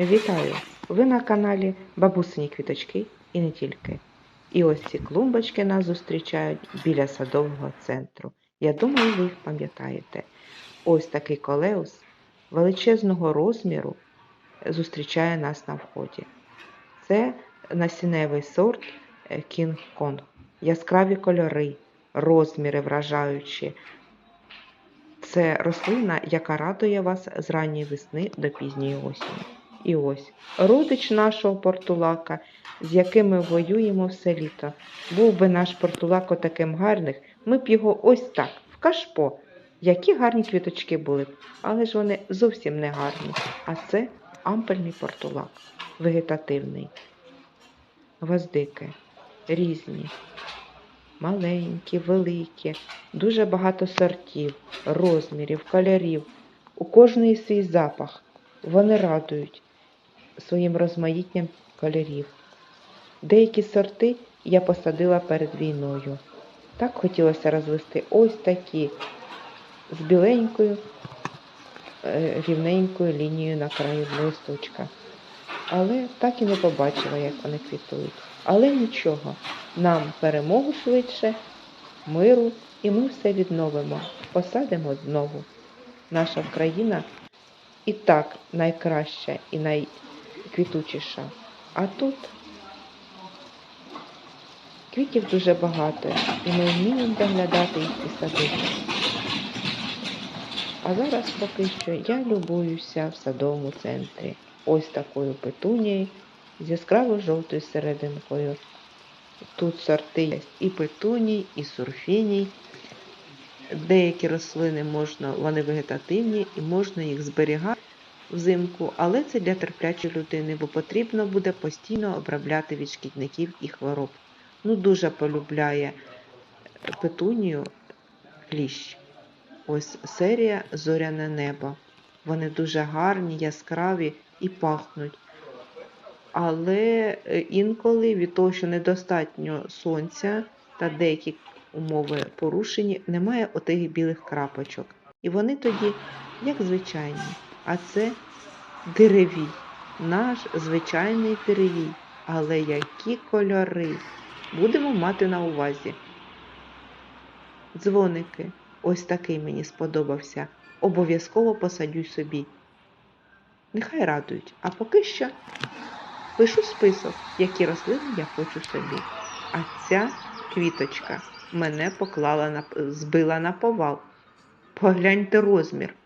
Вітаю! Ви на каналі Бабусині квіточки і не тільки. І ось ці клумбочки нас зустрічають біля садового центру. Я думаю, ви їх пам'ятаєте. Ось такий колеус величезного розміру зустрічає нас на вході. Це насінневий сорт е, King Kong. Яскраві кольори, розміри вражаючі. Це рослина, яка радує вас з ранньої весни до пізньої осені. І ось родич нашого портулака, з яким ми воюємо все літо. Був би наш портулако таким гарним, ми б його ось так, в кашпо. Які гарні квіточки були б, але ж вони зовсім не гарні. А це ампельний портулак, вегетативний. Гвоздики різні, маленькі, великі, дуже багато сортів, розмірів, кольорів. У кожної свій запах. Вони радують своїм розмаїттям кольорів. Деякі сорти я посадила перед війною. Так хотілося розвести ось такі з біленькою е, рівненькою лінією на краю листочка. Але так і не побачила, як вони квітують. Але нічого, нам перемогу швидше, миру, і ми все відновимо, посадимо знову. Наша країна і так найкраща і найквітучіша. А тут квітів дуже багато, і ми вміємо доглядати їх і садити. А зараз поки що я любуюся в садовому центрі. Ось такою петунією з яскраво жовтою серединкою. Тут сорти є і петуній, і сурфіній. Деякі рослини можна, вони вегетативні і можна їх зберігати взимку, але це для терплячої людини, бо потрібно буде постійно обробляти від шкідників і хвороб. Ну, дуже полюбляє петунію кліщ. Ось серія Зоряне небо. Вони дуже гарні, яскраві і пахнуть. Але е, інколи від того, що недостатньо сонця та деякі умови порушені, немає отих білих крапочок. І вони тоді, як звичайні, а це деревій, наш звичайний деревій. Але які кольори будемо мати на увазі. Дзвоники. Ось такий мені сподобався. Обов'язково посадю собі. Нехай радують. А поки що пишу список, які рослини я хочу собі. А ця квіточка мене поклала на збила на повал. Погляньте розмір.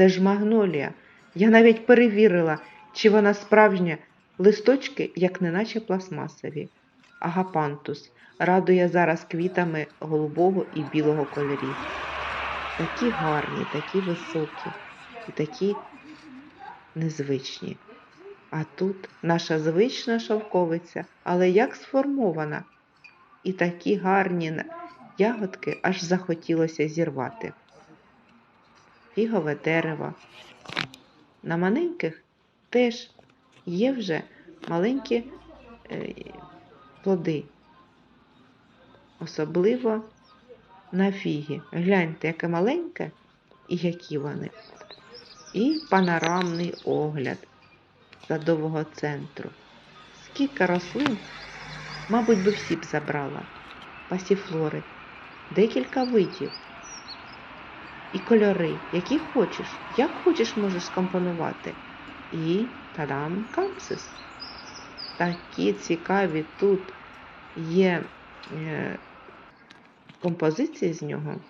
Це ж магнолія. Я навіть перевірила, чи вона справжня. Листочки, як неначе пластмасові. Агапантус радує зараз квітами голубого і білого кольорів. Такі гарні, такі високі і такі незвичні. А тут наша звична шовковиця, але як сформована. І такі гарні ягодки аж захотілося зірвати. Фігове дерево. На маленьких теж є вже маленькі е, плоди. Особливо на фігі. Гляньте, яке маленьке і які вони. І панорамний огляд садового центру. Скільки рослин, мабуть, би всі б забрала. Пасіфлори, декілька видів. І кольори, які хочеш, як хочеш можеш скомпонувати. І тадам камсис. Такі цікаві тут є е, композиції з нього.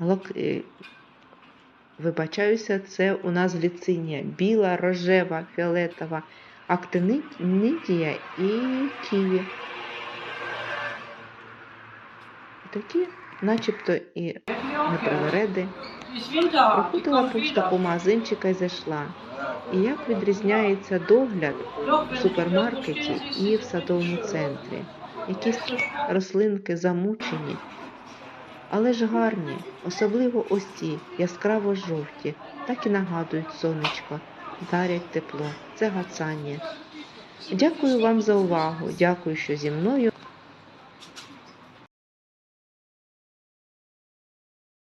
Лок... е, Вибачаюся, це у нас гліцинія. Біла, рожева, фіолетова, актинидія і ківі. Такі, начебто і непривереди. Проходила почта по магазинчика і зайшла. І як відрізняється догляд в супермаркеті і в садовому центрі. Якісь рослинки замучені, але ж гарні, особливо ось ці яскраво жовті, так і нагадують сонечко, дарять тепло. Це гацання. Дякую вам за увагу. Дякую, що зі мною.